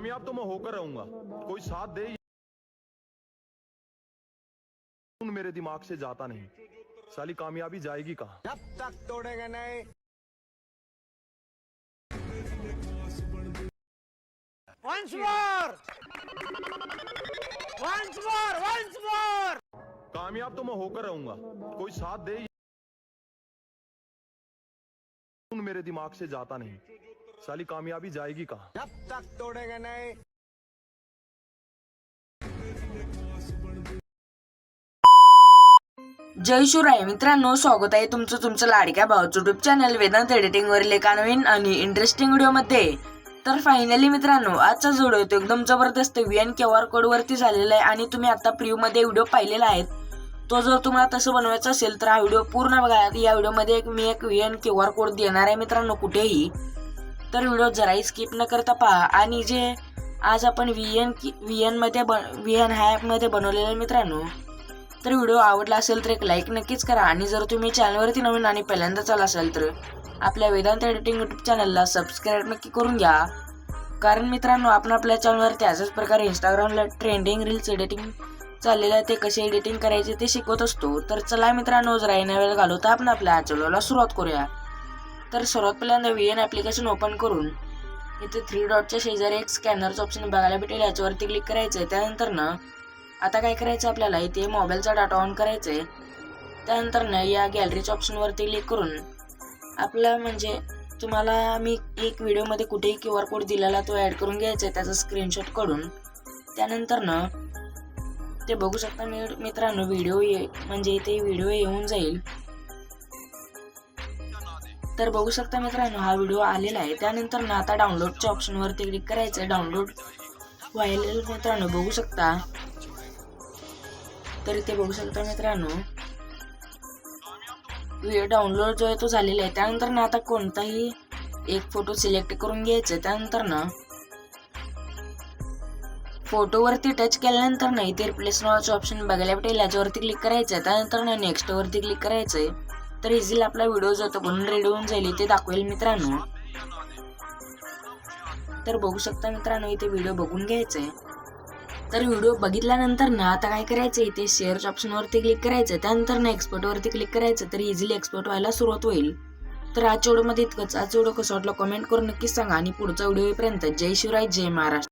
कामयाब तो मैं होकर रहूँगा कोई साथ दे मेरे दिमाग से जाता नहीं साली कामयाबी जाएगी कहाँ जब तक तोड़ेगा नहीं Once more! Once more! Once more! कामयाब तो मैं होकर रहूँगा कोई साथ दे मेरे दिमाग से जाता नहीं साली कामयाबी जाएगी कहाँ? जब तक तोड़ेगा नहीं। जय शिवराय मित्रांनो स्वागत आहे तुमचं तुमचं लाडक्या भाऊचं युट्यूब चॅनल वेदांत एडिटिंग वरील एका नवीन आणि इंटरेस्टिंग व्हिडिओमध्ये तर फायनली मित्रांनो आजचा जो व्हिडिओ तो एकदम जबरदस्त V N Q R code वरती झालेला आहे आणि तुम्ही आता प्रिव्हमध्ये व्हिडिओ पाहिलेला आहे. तो जर तुम्हाला तसं बनवायचा असेल तर हा व्हिडिओ पूर्ण बघा. या व्हिडिओमध्ये एक मी एक V N Q R code देणार आहे मित्रांनो कुठेही. तर व्हिडिओ जराही स्किप न करता पहा. आणि जे आज आपण व्ही एन व्ही एनमध्ये बन व्ही एन हॅपमध्ये ॲपमध्ये बनवलेलं मित्रांनो तर व्हिडिओ आवडला असेल तर एक लाईक नक्कीच करा. आणि जर तुम्ही चॅनलवरती नवीन आणि पहिल्यांदाच आला असाल तर आपल्या वेदांत एडिटिंग यूट्यूब चॅनलला सबस्क्राईब नक्की करून घ्या. कारण मित्रांनो आपण आपल्या चॅनलवरती अशाच प्रकारे इंस्टाग्रामला ट्रेंडिंग रील्स एडिटिंग चाललेलं आहे. ते कसे एडिटिंग करायचे ते शिकवत असतो. तर चला मित्रांनो जरा येण्या वेळ घालवता आपण आपल्या चॅनलला सुरुवात करूया. तर सर्वात पहिल्यांदा व्ही एन ॲप्लिकेशन ओपन करून इथे थ्री डॉटच्या शेजारी एक स्कॅनरचं ऑप्शन बघायला भेटेल. याच्यावरती क्लिक करायचं आहे त्यानंतर ना आता काय करायचं आपल्याला? इथे मोबाईलचा डाटा ऑन करायचं आहे त्यानंतर ना या गॅलरीच्या ऑप्शनवरती क्लिक करून आपलं म्हणजे तुम्हाला मी एक व्हिडिओमध्ये कुठेही क्यू आर कोड दिलेला तो ॲड करून घ्यायचा आहे त्याचा स्क्रीनशॉट काढून. त्यानंतर ना ते बघू शकता मी मित्रांनो व्हिडिओ ये म्हणजे इथे व्हिडिओ येऊन जाईल. तर बघू शकता मित्रांनो हा व्हिडिओ आलेला आहे. त्यानंतर ना आता डाउनलोडच्या ऑप्शनवरती क्लिक करायचं आहे डाउनलोड व्हायला मित्रांनो बघू शकता. तर इथे बघू शकता मित्रांनो व्हिडिओ डाउनलोड जो आहे तो झालेला आहे. त्यानंतर ना आता कोणताही एक फोटो सिलेक्ट करून घ्यायचा आहे. त्यानंतर ना फोटोवरती टच केल्यानंतर ना इथे रिप्लेस नावाचं ऑप्शन बघायला भेटेल. याच्यावरती क्लिक करायचं आहे त्यानंतर ना नेक्स्टवरती क्लिक करायचं आहे तर इझिली आपला व्हिडिओ जो म्हणून रेडी होऊन जाईल इथे दाखवेल मित्रांनो. तर बघू शकता मित्रांनो इथे व्हिडिओ बघून घ्यायचा आहे तर व्हिडिओ बघितल्यानंतर ना आता काय करायचं इथे शेअरच्या ऑप्शनवरती क्लिक करायचं त्यानंतर ना एक्सपर्टवरती क्लिक करायचं तर इझिली एक्सपर्ट व्हायला सुरुवात होईल. तर आजच्या व्हिडिओमध्ये इतकंच. आजचा व्हिडिओ कसं वाटलं कमेंट करून नक्कीच सांगा. आणि पुढचा व्हिडिओ येईपर्यंत जय शिवराय जय महाराष्ट्र.